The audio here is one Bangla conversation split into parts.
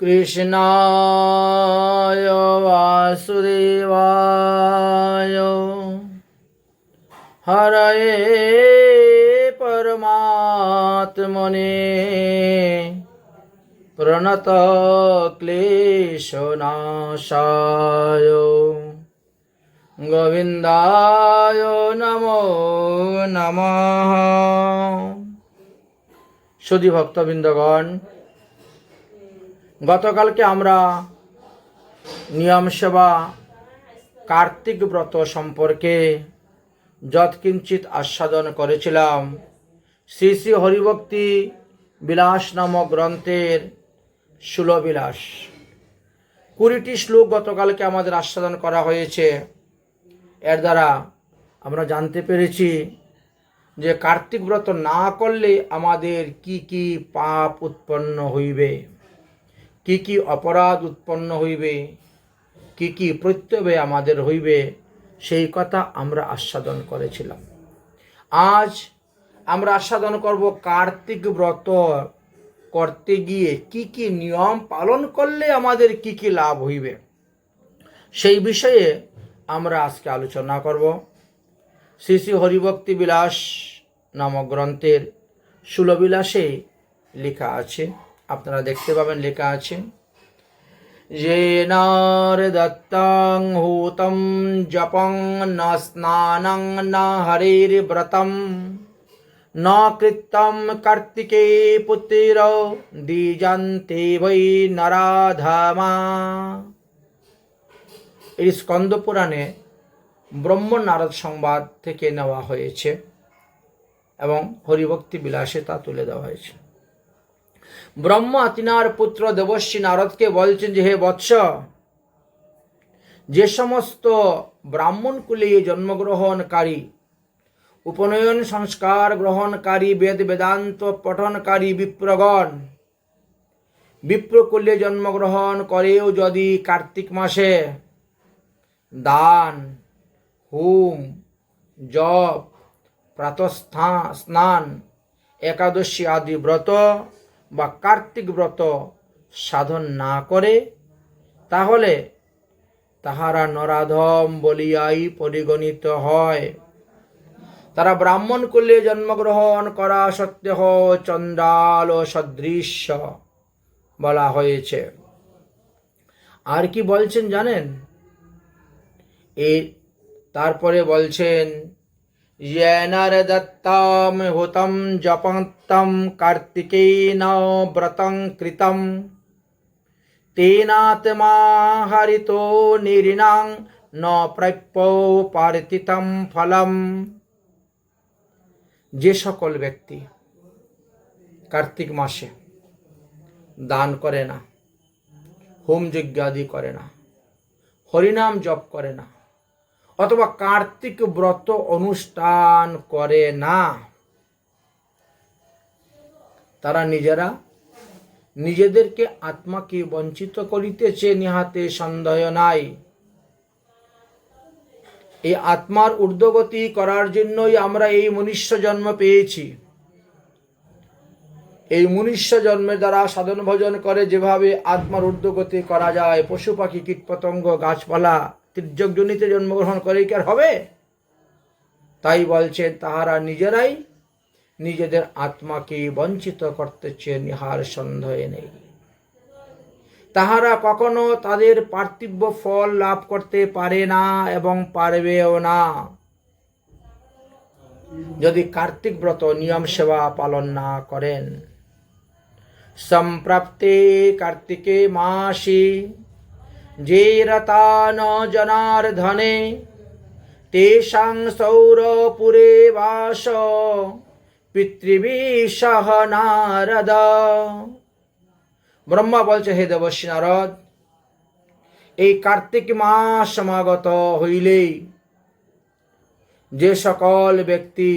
কৃষ্ণায় বাসুদেবায়। হরে পরমাত্মনে প্রণত ক্লেশনাশায়। গোবিন্দায় নমো নমঃ। সুধী ভক্তবৃন্দগণ গতকালকে আমরা নিয়ম সেবা, কার্তিক ব্রত সম্পর্কে যৎকিঞ্চিত আস্বাদন করেছিলাম। শ্রী শ্রী হরিভক্তি বিলাস নামক গ্রন্থের সুলবিলাস কুড়িটি শ্লোক গতকালকে আমাদের আস্বাদন করা হয়েছে। এর দ্বারা আমরা জানতে পেরেছি যে কার্তিক ব্রত না করলে আমাদের কি কি পাপ উৎপন্ন হইবে। কি কি অপরাধ উৎপন্ন হইবে? কি কি প্রত্যয় আমাদের হইবে? সেই কথা আমরা আস্বাদন করেছিলাম। আজ আমরা আস্বাদন করব কার্তিক ব্রত করতে গিয়ে কি কি নিয়ম পালন করলে আমাদের কি কি লাভ হইবে? সেই বিষয়ে আমরা আজকে আলোচনা করব। শ্রী শ্রী হরিভক্তি বিলাস নামক গ্রন্থের সুলবিলাসে লেখা আছে। আপনারা দেখতে পাবেন লেখা আছে, যে দত্তং হুতম জপং না স্নানং না হরির্ব্রতম ন কৃতম কার্তিকে পুত্র দ্বিজন্তে বৈ নরাধামা। এই স্কন্দপুরাণে ব্রহ্ম নারদ সংবাদ থেকে নেওয়া হয়েছে এবং হরিভক্তি বিলাসে তা তুলে দেওয়া হয়েছে। ব্রহ্মা তিনার পুত্র দেবশ্রী নারদকে বলছেন যে, হে বৎস, যে সমস্ত ব্রাহ্মণ কুলে জন্মগ্রহণকারী, উপনয়ন সংস্কার গ্রহণকারী, বেদ বেদান্ত পঠনকারী বিপ্রগণ বিপ্রকুল্যে জন্মগ্রহণ করেও যদি কার্তিক মাসে দান, হোম, জপ প্রাতস্থা স্নান, একাদশী আদি ব্রত বা কার্তিক ব্রত সাধন না করে, তাহলে তাহারা নরাধম বলিয়াই পরিগণিত হয়। তারা ব্রাহ্মণ কুলে জন্মগ্রহণ করা সত্ত্বেও চন্ডাল ও সদৃশ্য বলা হয়েছে। আর কি বলছেন জানেন? এই তারপরে বলছেন येनर दत्तं हुतं जपन्तं कार्तिकेन व्रतं कृतं तेनात्मा हरितो निरिणां न প্রাপ্য পার্থিতম ফলম যে সকল ব্যক্তি কার্তিক মাসে দান করে না হোম যজ্ঞ আদি করে না হরিনাম জপ করে না অথবা কার্তিক ব্রত অনুষ্ঠান করে না। তারা নিজেরা নিজেদেরকে আত্মাকে বঞ্চিত করিতেছে, নিহাতে সন্দেহ নাই। এই আত্মার ঊর্ধ্বগতি করার জন্যই আমরা এই মনুষ্য জন্ম পেয়েছি। এই মনুষ্য জন্মের দ্বারা সাধন ভজন করে যেভাবে আত্মার ঊর্ধ্বগতি করা যায়, পশু পাখি, কীটপতঙ্গ, গাছপালা তির্যকজনিতে জন্মগ্রহণ করে কি আর হবে? তাই বলছেন তাহারা নিজেরাই নিজেদের আত্মাকে বঞ্চিত করতেছে নিহার সন্দেহে নেই। তাহারা কখনো তাদের পার্থিব্য ফল লাভ করতে পারে না এবং পারবেও না। যদি কার্তিক ব্রত নিয়ম সেবা পালন না করেন, সম্প্রাপ্তে কার্তিকে মাসি ন জনার্ধনে তেষাং সৌরপুরে বাস পিতৃবী সহ নারদ। ব্রহ্মা বলছে, হে দেবশ্রী নারদ, এই কার্তিক মাস সমাগত হইলেই যে সকল ব্যক্তি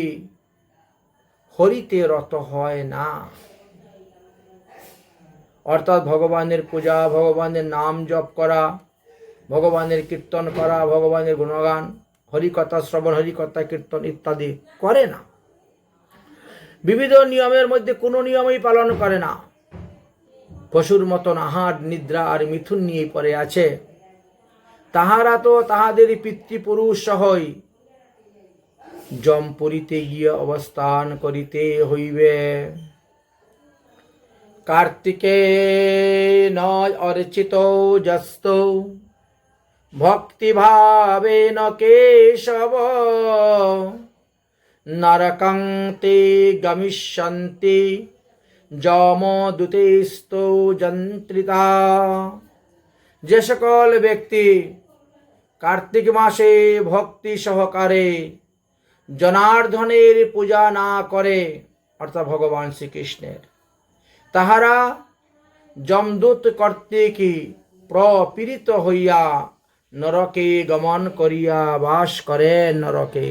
হরিতে রত হয় না। অর্থাৎ ভগবানের পূজা, ভগবানের নাম জপ করা, ভগবানের কীর্তন করা, ভগবানের গুণগান, হরিকথা, শ্রবণ হরিকথা, কীর্তন ইত্যাদি করে না। বিবিধ নিয়মের মধ্যে কোনো নিয়মই পালন করে না। পশুর মতন আহার, নিদ্রা আর মিথুন নিয়ে পড়ে আছে। তাহারা তো তাহাদের পিতৃপুরুষ সহই। জমপুরীতে গিয়ে অবস্থান করিতে হইবে। কার্তিকে নয় অর্চিত যস্ত। ভক্তিভাবেন কেশব। নরকং তে গমিষ্যন্তি। যমদূতেস্ত যন্ত্রিতা। যে সকল ব্যক্তি কার্তিক মাসে ভক্তি সহকারে জনার্দনের পূজা না করে, অর্থাৎ ভগবান শ্রীকৃষ্ণের তাহারা যমদূত কর্তৃক প্রপীড়িত হইয়া নরকে গমন করিয়া বাস করে নরকে।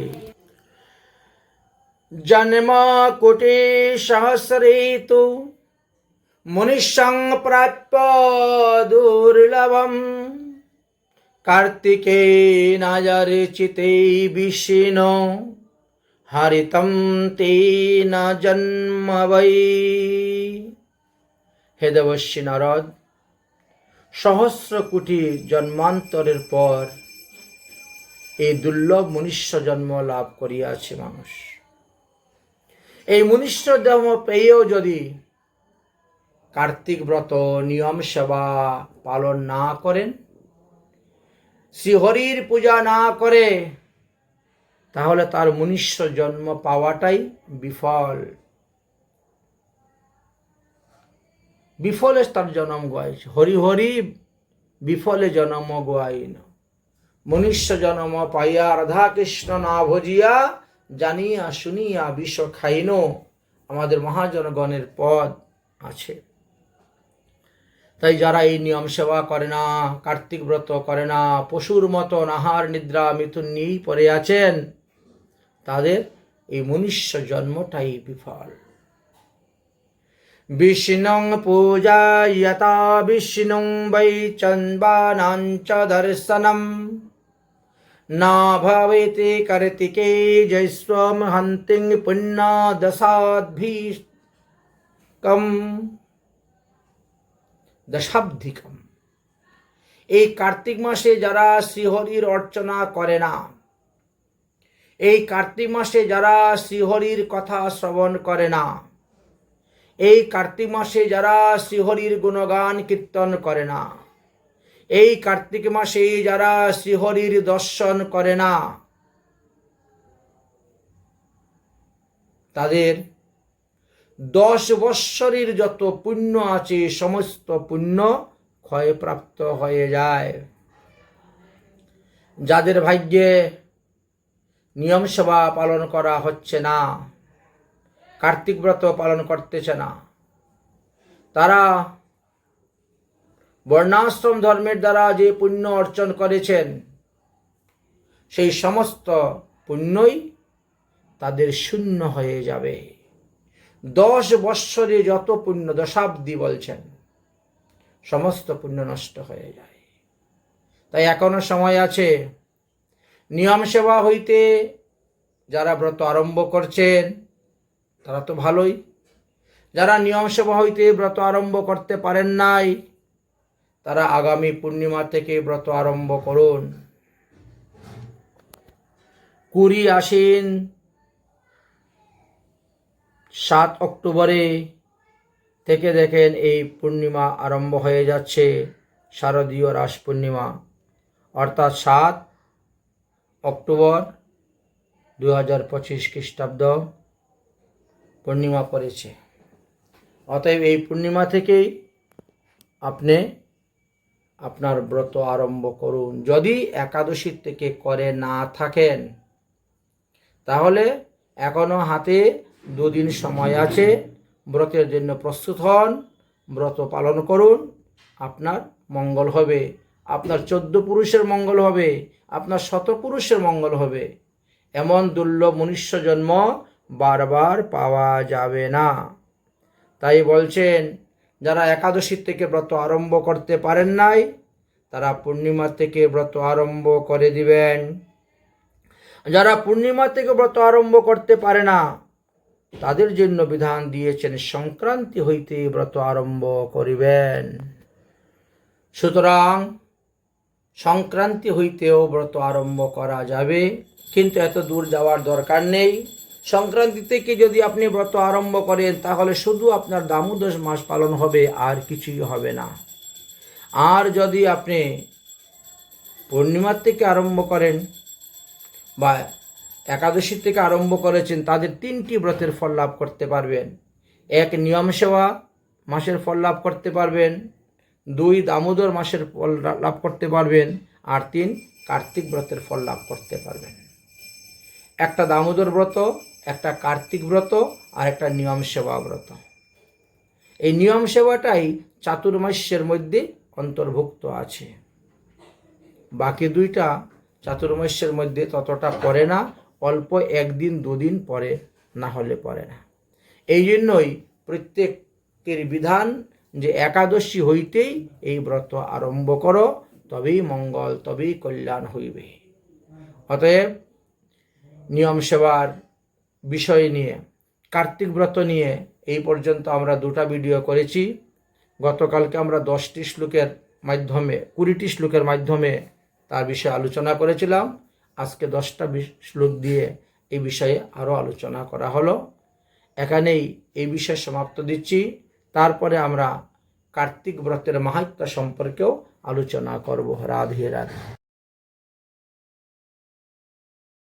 জন্ম কোটি সহস্রে তু মনুষ্যং প্রাপ্য দুর্লভম। কার্তিকে নাজরিচিতে বিষ্ণু হরিতম না জন্ম বৈ। হে দেবশ্রী নারদ, সহস্র কোটি জন্মান্তরের পর এই দুর্লভ মনুষ্য জন্ম লাভ করিয়াছে মানুষ। এই মনুষ্য জন্ম পেয়েও যদি কার্তিক ব্রত, নিয়ম সেবা পালন না করেন, শ্রীহরির পূজা না করে, তাহলে তার মনুষ্য জন্ম পাওয়াটাই বিফল। বিফলে তার জন্ম গোয়াইছে হরি হরি বিফলে জন্ম গোয়াইন মনুষ্য জন্ম পাইয়া রাধা কৃষ্ণ না ভজিয়া, জানিয়া শুনিয়া বিষ খাইন। আমাদের মহাজনগণের পদ আছে। তাই যারা এই নিয়ম সেবা করে না, কার্তিক ব্রত করে না, পশুর মতন আহার নিদ্রা মিথুন নিয়েই পড়ে আছেন, তাদের এই মনুষ্য জন্মটাই বিফল। বিষ্ণুং বিষ্ণুং বৈ চন্বানাঞ্চ দর্শনম। না ভবেতে কর্তিকে জৈস্বম হন্তিং পুণ্যা দশাদ্ভিকম দশাব্ধিকম। এই কার্তিক মাসে যারা শ্রীহরির অর্চনা করে না, এই কার্তিক মাসে যারা শ্রীহরির কথা শ্রবণ করে না এই কার্তিক মাসে যারা শ্রীহরির গুণগান কীর্তন করে না, এই কার্তিক মাসে যারা শ্রীহরির দর্শন করে না, তাদের দশ বৎসরের যত পুণ্য আছে, সমস্ত পুণ্য ক্ষয়প্রাপ্ত হয়ে যায়। যাদের ভাগ্যে নিয়ম সেবা পালন করা হচ্ছে না কার্তিক ব্রত পালন করতেছে না। তারা বর্ণাশ্রম ধর্মের দ্বারা যে পুণ্য অর্জন করেছেন, সেই সমস্ত পুণ্যই তাদের শূন্য হয়ে যাবে। দশ বৎসরে যত পুণ্য দশাব্দী বলছেন, সমস্ত পুণ্য নষ্ট হয়ে যায়। তাই এখনও সময় আছে, নিয়ম সেবা হইতে যারা ব্রত আরম্ভ করছেন তারা তো ভালোই। যারা নিয়ম সেবা হইতে ব্রত আরম্ভ করতে পারেন নাই, তারা আগামী পূর্ণিমা থেকে ব্রত আরম্ভ করুন। কুড়ি আশ্বিন সাত অক্টোবরে থেকে দেখেন এই পূর্ণিমা আরম্ভ হয়ে যাচ্ছে, শারদীয় রাস পূর্ণিমা। অর্থাৎ সাত অক্টোবর দু হাজার পঁচিশ খ্রিস্টাব্দ। পূর্ণিমা পড়েছে। অতএব এই পূর্ণিমা থেকেই আপনি আপনার ব্রত আরম্ভ করুন। যদি একাদশীর থেকে করে না থাকেন, তাহলে এখনও হাতে দুদিন সময় আছে। ব্রতের জন্য প্রস্তুত হন, ব্রত পালন করুন, আপনার মঙ্গল হবে। আপনার চোদ্দ পুরুষের মঙ্গল হবে, আপনার শত পুরুষের মঙ্গল হবে। এমন দুর্লভ মনুষ্য জন্ম বারবার পাওয়া যাবে না। তাই বলছেন, যারা একাদশীর থেকে ব্রত আরম্ভ করতে পারেন নাই, তারা পূর্ণিমা থেকে ব্রত আরম্ভ করে দিবেন। যারা পূর্ণিমা থেকে ব্রত আরম্ভ করতে পারে না, তাদের জন্য বিধান দিয়েছেন, সংক্রান্তি হইতে ব্রত আরম্ভ করিবেন। সুতরাং, সংক্রান্তি হইতেও ব্রত আরম্ভ করা যাবে, কিন্তু এত দূর যাওয়ার দরকার নেই। সংক্রান্তি থেকে যদি আপনি ব্রত আরম্ভ করেন, তাহলে শুধু আপনার দামোদশ মাস পালন হবে, আর কিছুই হবে না। আর যদি আপনি পূর্ণিমার থেকে আরম্ভ করেন বা একাদশী থেকে আরম্ভ করেছেন, তাদের তিনটি ব্রতের ফল লাভ করতে পারবেন। এক নিয়ম সেবা মাসের ফল লাভ করতে পারবেন। দুই দামোদর মাসের ফল লাভ করতে পারবেন। আর তিন কার্তিক ব্রতের ফল লাভ করতে পারবেন। একটা দামোদর ব্রত, একটা কার্তিক ব্রত, আর একটা নিয়ম সেবা ব্রত। এই নিয়ম সেবাটাই চাতুর্মাস্যের মধ্যে অন্তর্ভুক্ত আছে। বাকি দুইটা চাতুর্মাস্যের মধ্যে ততটা পড়ে না, অল্প একদিন, দুদিন পরে, না হলে পড়ে না। এই জন্যই প্রত্যেকের বিধান যে একাদশী হইতেই এই ব্রত আরম্ভ করো, তবেই মঙ্গল, তবেই কল্যাণ হইবে। অতএব নিয়ম সেবার বিষয় নিয়ে, কার্তিক ব্রত নিয়ে এই পর্যন্ত আমরা দুটা ভিডিও করেছি। গতকালকে আমরা দশটি শ্লোকের মাধ্যমে, কুড়িটি শ্লোকের মাধ্যমে তার বিষয়ে আলোচনা করেছিলাম। আজকে দশটা শ্লোক দিয়ে এই বিষয়ে আরও আলোচনা করা হলো। এখানেই এই বিষয় সমাপ্ত দিচ্ছি। তারপরে আমরা কার্তিক ব্রতের মাহাত্ম্য সম্পর্কেও আলোচনা করব। রাধে রাধে।